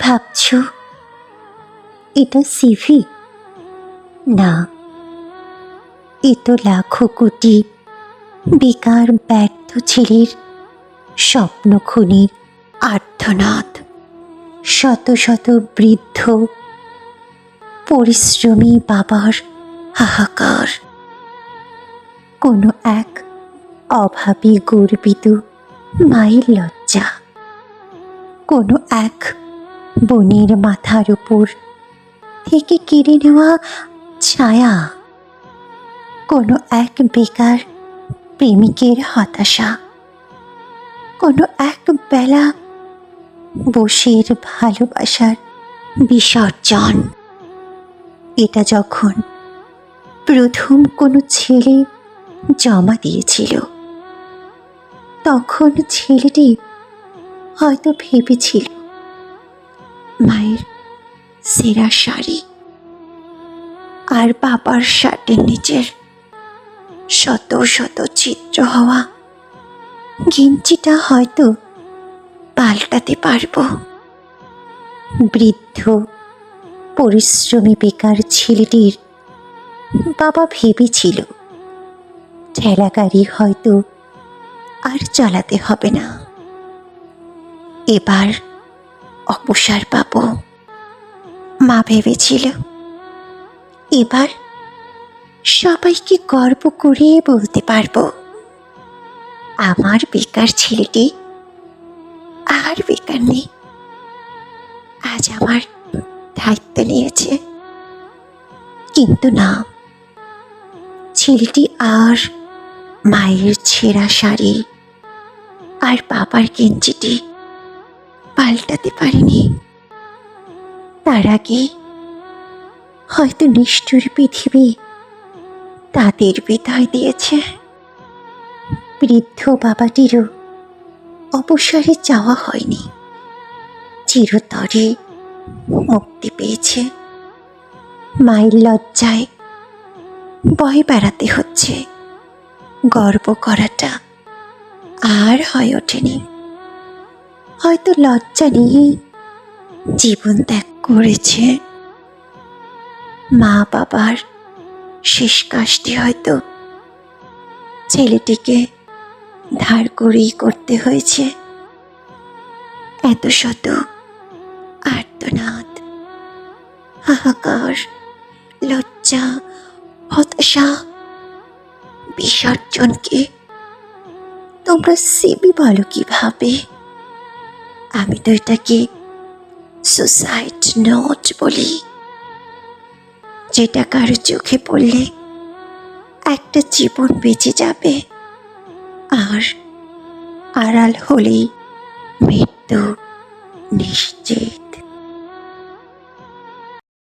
ভাবছ? এটা সিভি না। এ তো লাখো কোটি বেকার, ব্যর্থ ছেলের স্বপ্ন খুনির আর্থনাদ শত শত বৃদ্ধ পরিশ্রমী বাবার হাহাকার। কোনো এক অভাবী গর্বিত মায়ের লজ্জা। কোনো এক বনের মাথার উপর থেকে কেড়ে নেওয়া ছায়া। কোনো এক বেকার প্রেমিকের হতাশা, কোনো এক বেলা বসের ভালোবাসার বিসর্জন। এটা যখন প্রথম কোনো ছেলে জমা দিয়েছিল, তখন ছেলেটি হয়তো ভেবেছিল মায়ের সেরা শাড়ি আর বাবার শার্টের নিচের শত শত চিত্র হওয়া গেঞ্জিটা হয়তো পাল্টাতে পারব। বৃদ্ধ, পরিশ্রমী বেকার ছেলেটির বাবা ভেবেছিল, ঠেলা গাড়ি হয়তো আর চালাতে হবে না। এবার অপসার পাব। মা ভেবেছিল, এবার সবাইকে গর্ব করে বলতে পারব, আমার বেকার ছেলেটি আর বেকার নেই। আজ আমার দায়িত্ব নিয়েছে। কিন্তু না, ছেলেটি আর মায়ের ছেঁড়া শাড়ি আর বাবার গেঞ্জিটি পাল্টাতে পারেনি। তার আগে হয়তো নিষ্ঠুর পৃথিবী তাদের বিদায় দিয়েছে। বৃদ্ধ বাবাটিরও অবসরে যাওয়া হয়নি। চিরতরে মুক্তি পেয়েছে। মায়ের লজ্জায় ভয় বেড়াতে হচ্ছে। গর্ব করাটা আর হয়ে ওঠেনি। হয়তো লজ্জা নিয়েই জীবন ত্যাগ করেছে। মা বাবার শেষ কাজটি হয়তো ছেলেটিকে ধার করেই করতে হয়েছে। এত শত আর্তনাদ, হাহাকার, লজ্জা, হতাশা, বিসর্জনকে তোমরা সেবি বলো কীভাবে? আমি তো এটাকে সুসাইড নোট বলি। যেটা কারও চোখে পড়লে একটা জীবন বেঁচে যাবে আর আড়াল হলেই মৃত্যু নিশ্চিত